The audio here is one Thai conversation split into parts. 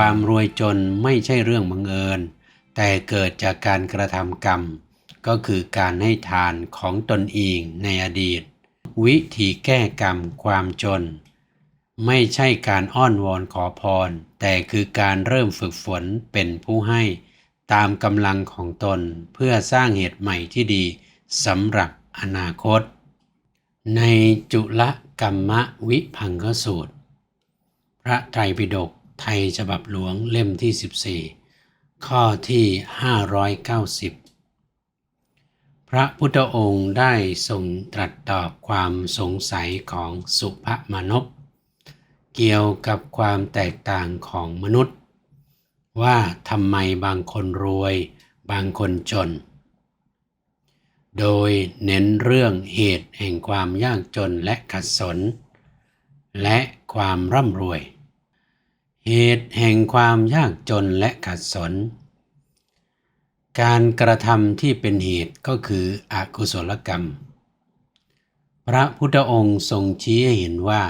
ความรวยจนไม่ใช่เรื่องบังเอิญ แต่เกิดจากการกระทำกรรม ก็คือการให้ทานของตนเองในอดีต วิธีแก้กรรมความจน ไม่ใช่การอ้อนวอนขอพร แต่คือการเริ่มฝึกฝนเป็นผู้ให้ ตามกำลังของตนเพื่อสร้างเหตุใหม่ที่ดีสำหรับอนาคต ในจุลกรรมวิพังคสูตร พระไตรปิฎก ไทยฉบับหลวงเล่มที่ 14 ข้อที่ 590 พระพุทธองค์ได้ทรงตรัสตอบความสงสัยของสุภมานพเกี่ยวกับความแตกต่างของมนุษย์ ว่าทำไมบางคนรวย บางคนจน โดยเน้นเรื่องเหตุแห่งความยากจนและขัดสน และความร่ำรวย เหตุแห่งความยากจนและขัดสน การกระทำที่เป็นเหตุก็คืออกุศลกรรม พระพุทธองค์ทรงชี้ให้เห็นว่า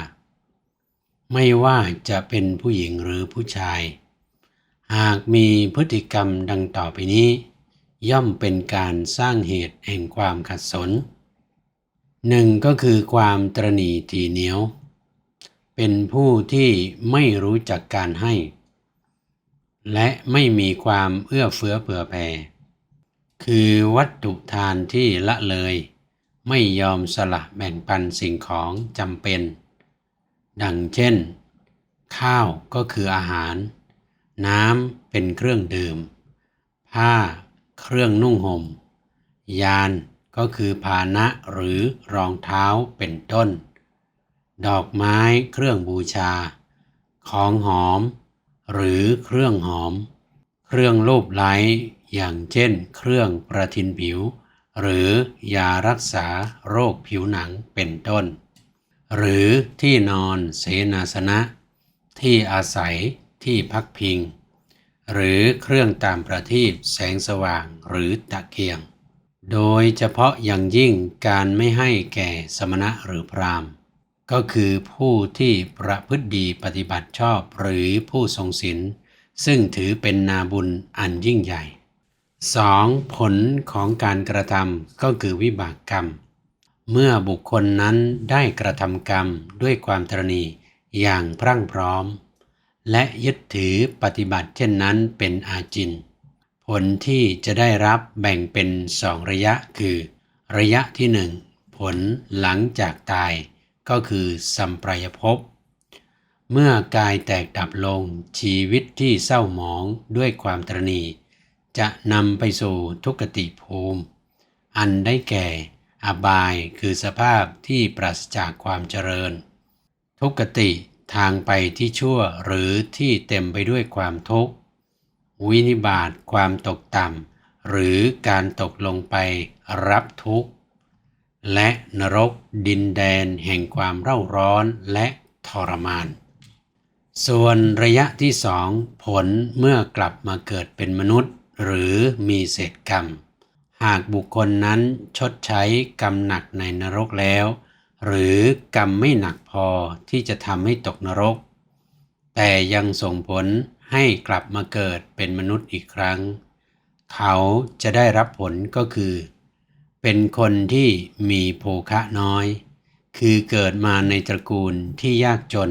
ไม่ว่าจะเป็นผู้หญิงหรือผู้ชาย หากมีพฤติกรรมดังต่อไปนี้ ย่อมเป็นการสร้างเหตุแห่งความขัดสนหนึ่งก็คือความตรณีทีเหนียว เป็นผู้ที่ไม่รู้จักการให้ และไม่มีความเอื้อเฟื้อเผื่อแผ่คือวัตถุทานที่ละเลย ไม่ยอมสละแบ่งปันสิ่งของจำเป็น ดังเช่น ข้าวก็คืออาหาร น้ำเป็นเครื่องดื่ม ผ้าเครื่องนุ่งหม่ม ยานก็คือภานะหรือรองเท้าเป็นต้น ดอกไม้เครื่องบูชา ของหอม หรือเครื่องหอม เครื่องรูปไล้อย่างเช่น เครื่องประทินผิว หรือยารักษาโรคผิวหนังเป็นต้น หรือที่นอนเสนาสนะ ที่อาศัยที่พักพิง หรือเครื่องตามประทีปแสงสว่างหรือตะเกียง โดยเฉพาะอย่างยิ่งการไม่ให้แก่สมณะหรือพราหมณ ก็คือผู้ที่ประพฤติดีปฏิบัติชอบหรือผู้ทรงศีลซึ่งถือเป็นนาบุญอันยิ่งใหญ่ 2. ผลของการกระทำก็คือวิบากกรรม เมื่อบุคคลนั้นได้กระทำกรรมด้วยความตรณีอย่างพรั่งพร้อม และยึดถือปฏิบัติเช่นนั้นเป็นอาจิน ผลที่จะได้รับแบ่งเป็นสองระยะคือ ระยะที่หนึ่งผลหลังจากตาย ก็คือสัมปรายภพ เมื่อกายแตกดับลงชีวิตที่เศร้าหมองด้วยความตรณี จะนำไปสู่ทุกติภูมิ อันได้แก่อบายคือสภาพที่ปราศจากความเจริญ ทุกติทางไปที่ชั่วหรือที่เต็มไปด้วยความทุกข์ วินิบาตความตกต่ำหรือการตกลงไปรับทุกข์ และนรกดินแดนแห่งความเร่าร้อนและทรมาน ส่วนระยะที่สองผลเมื่อกลับมาเกิดเป็นมนุษย์ หรือมีเศษกรรม หากบุคคลนั้นชดใช้กรรมหนักในนรกแล้ว หรือกรรมไม่หนักพอที่จะทำให้ตกนรก แต่ยังส่งผลให้กลับมาเกิดเป็นมนุษย์อีกครั้ง เขาจะได้รับผลก็คือ เป็นคนที่มีโภคะน้อย คือเกิดมาในตระกูลที่ยากจน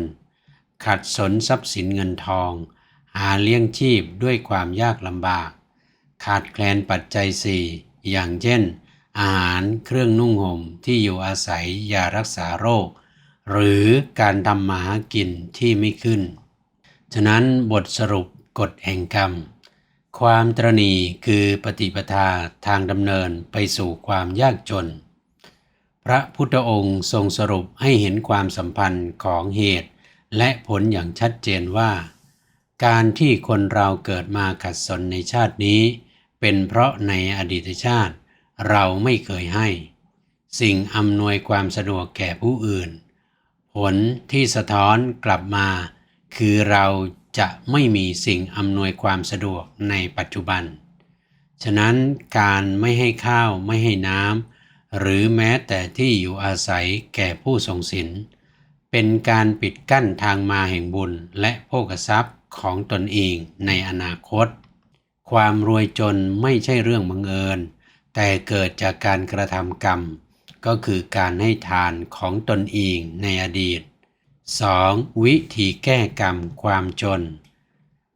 ขัดสนทรัพย์สินเงินทอง หาเลี้ยงชีพด้วยความยากลำบาก ขาดแคลนปัจจัยสี่อย่างเช่น อาหารเครื่องนุ่งห่มที่อยู่อาศัยยารักษาโรค หรือการทำมาหากินที่ไม่ขึ้น ฉะนั้นบทสรุปกฎแห่งกรรม ความตรณีคือปฏิปทาทางดำเนินไปสู่ความยากจน พระพุทธองค์ทรงสรุปให้เห็นความสัมพันธ์ของเหตุ และผลอย่างชัดเจนว่า การที่คนเราเกิดมาขัดสนในชาตินี้ เป็นเพราะในอดีตชาติ เราไม่เคยให้ สิ่งอำนวยความสะดวกแก่ผู้อื่น ผลที่สะท้อนกลับมา คือเรา จะไม่มีสิ่งอำนวยความสะดวกในปัจจุบัน ฉะนั้นการไม่ให้ข้าวไม่ให้น้ำหรือแม้แต่ที่อยู่อาศัยแก่ผู้ทรงศีลเป็นการปิดกั้นทางมาแห่งบุญและโภกทรัพย์ของตนเองในอนาคต ความรวยจนไม่ใช่เรื่องบังเอิญ แต่เกิดจากการกระทำกรรม ก็คือการให้ทานของตนเองในอดีต 2. วิธีแก้กรรมความจน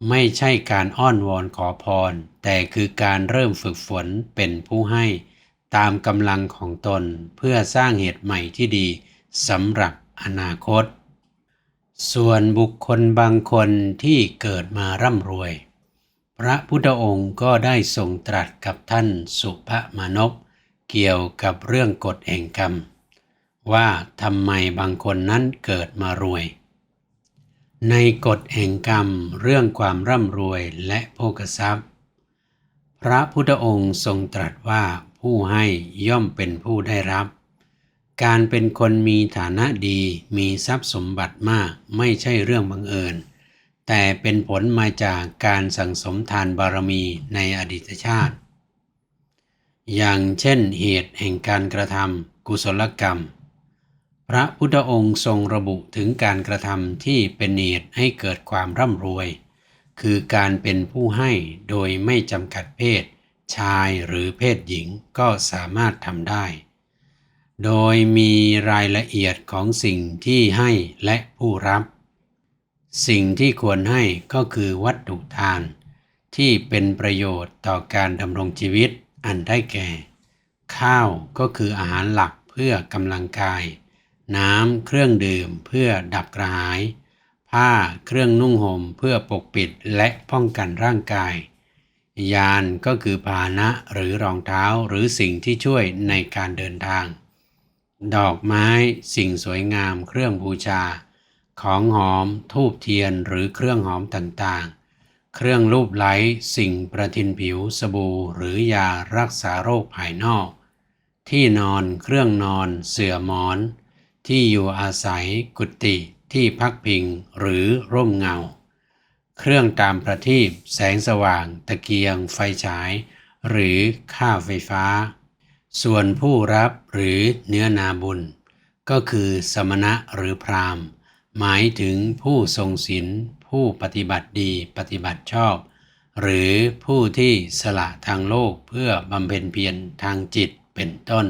ไม่ใช่การอ้อนวอนขอพร แต่คือการเริ่มฝึกฝนเป็นผู้ให้ ตามกำลังของตนเพื่อสร้างเหตุใหม่ที่ดีสำหรับอนาคต ส่วนบุคคลบางคนที่เกิดมาร่ำรวย พระพุทธองค์ก็ได้ทรงตรัสกับท่านสุภมานพเกี่ยวกับเรื่องกฎแห่งกรรม ว่าทำไมบางคนนั้นเกิดมารวย ในกฎแห่งกรรมเรื่องความร่ำรวยและโภกทรัพย์ พระพุทธองค์ทรงตรัสว่าผู้ให้ย่อมเป็นผู้ได้รับ การเป็นคนมีฐานะดีมีทรัพย์สมบัติมากไม่ใช่เรื่องบังเอิญ แต่เป็นผลมาจากการสั่งสมทานบารมีในอดีตชาติ อย่างเช่นเหตุแห่งการกระทำกุศลกรรม พระพุทธองค์ทรงระบุถึงการกระทำที่เป็นเหตุให้เกิดความร่ำรวย คือการเป็นผู้ให้โดยไม่จำกัดเพศ ชายหรือเพศหญิงก็สามารถทำได้ โดยมีรายละเอียดของสิ่งที่ให้และผู้รับ สิ่งที่ควรให้ก็คือวัตถุทาน ที่เป็นประโยชน์ต่อการดำรงชีวิตอันได้แก่ ข้าวก็คืออาหารหลักเพื่อกำลังกาย น้ำเครื่องดื่มเพื่อดับกระหาย ผ้าเครื่องนุ่งห่มเพื่อปกปิดและป้องกันร่างกาย ยานก็คือพาหนะหรือรองเท้าหรือสิ่งที่ช่วยในการเดินทาง ดอกไม้สิ่งสวยงามเครื่องบูชา ของหอมทูบเทียนหรือเครื่องหอมต่างๆ เครื่องรูปไหลสิ่งประทินผิวสบู่หรือยารักษาโรคภายนอก ที่นอนเครื่องนอนเสื่อหมอน ที่อยู่อาศัยกุฏิที่พักพิงหรือร่มเงา เครื่องตามประทีปแสงสว่าง ตะเกียง ไฟฉาย หรือค่าไฟฟ้า ส่วนผู้รับหรือเนื้อนาบุญ ก็คือสมณะหรือพราหมณ์ หมายถึงผู้ทรงศีลผู้ปฏิบัติดีปฏิบัติชอบ หรือผู้ที่สละทางโลกเพื่อบำเพ็ญเพียรทางจิตเป็นต้น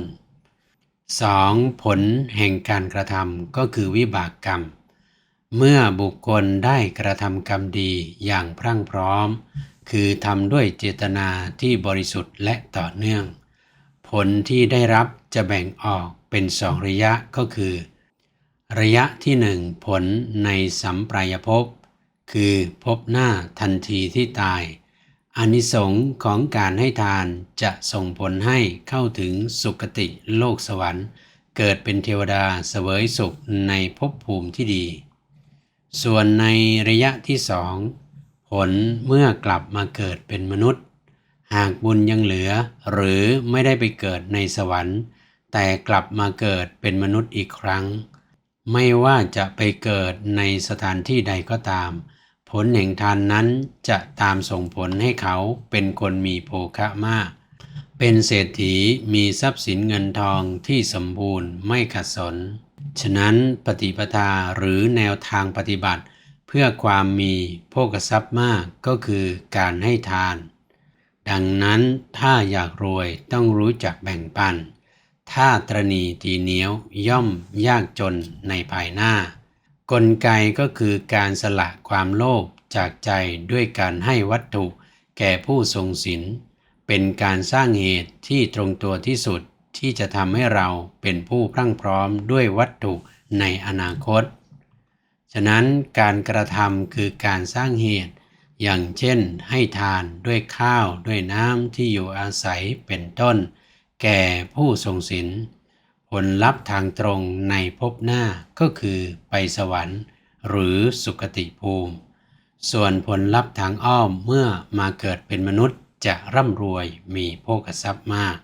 2. ผลแห่งการกระทำก็คือวิบากกรรม เมื่อบุคคลได้กระทำกรรมดีอย่างพรั่งพร้อม คือทำด้วยเจตนาที่บริสุทธิ์และต่อเนื่อง ผลที่ได้รับจะแบ่งออกเป็นสองระยะก็คือ ระยะที่หนึ่งผลในสัมปรายภพคือพบหน้าทันทีที่ตาย อานิสงส์ของการให้ทานจะส่งผลให้เข้าถึงสุคติโลกสวรรค์ เกิดเป็นเทวดาเสวยสุขในภพภูมิที่ดี ส่วนในระยะที่สองผลเมื่อกลับมาเกิดเป็นมนุษย์ หากบุญยังเหลือหรือไม่ได้ไปเกิดในสวรรค์ แต่กลับมาเกิดเป็นมนุษย์อีกครั้ง ไม่ว่าจะไปเกิดในสถานที่ใดก็ตาม ผลแห่งทานนั้นจะตามส่งผลให้เขาเป็นคนมีโภคะมาก เป็นเศรษฐีมีทรัพย์สินเงินทองที่สมบูรณ์ไม่ขัดสน ฉะนั้นปฏิปทาหรือแนวทางปฏิบัติ เพื่อความมีโภคทรัพย์มากก็คือการให้ทาน ดังนั้นถ้าอยากรวยต้องรู้จักแบ่งปัน ถ้าตรณีตีเหนียวย่อมยากจนในภายหน้า กลไกก็คือการสละความโลภจากใจด้วยการให้วัตถุ แก่ผู้ทรงศีลเป็นการสร้างเหตุที่ตรงตัวที่สุดที่จะทำให้เราเป็นผู้พรั่งพร้อมด้วยวัตถุในอนาคต ฉะนั้นการกระทำคือการสร้างเหตุ อย่างเช่น ให้ทานด้วยข้าวด้วยน้ำที่อยู่อาศัยเป็นต้น แก่ผู้ทรงศีล ผลลัพธ์ทางตรงในภพหน้าก็คือไปสวรรค์ หรือสุคติภูมิ ส่วนผลลัพธ์ทางอ้อมเมื่อมาเกิดเป็นมนุษย์จะร่ำรวยมีโภคทรัพย์มาก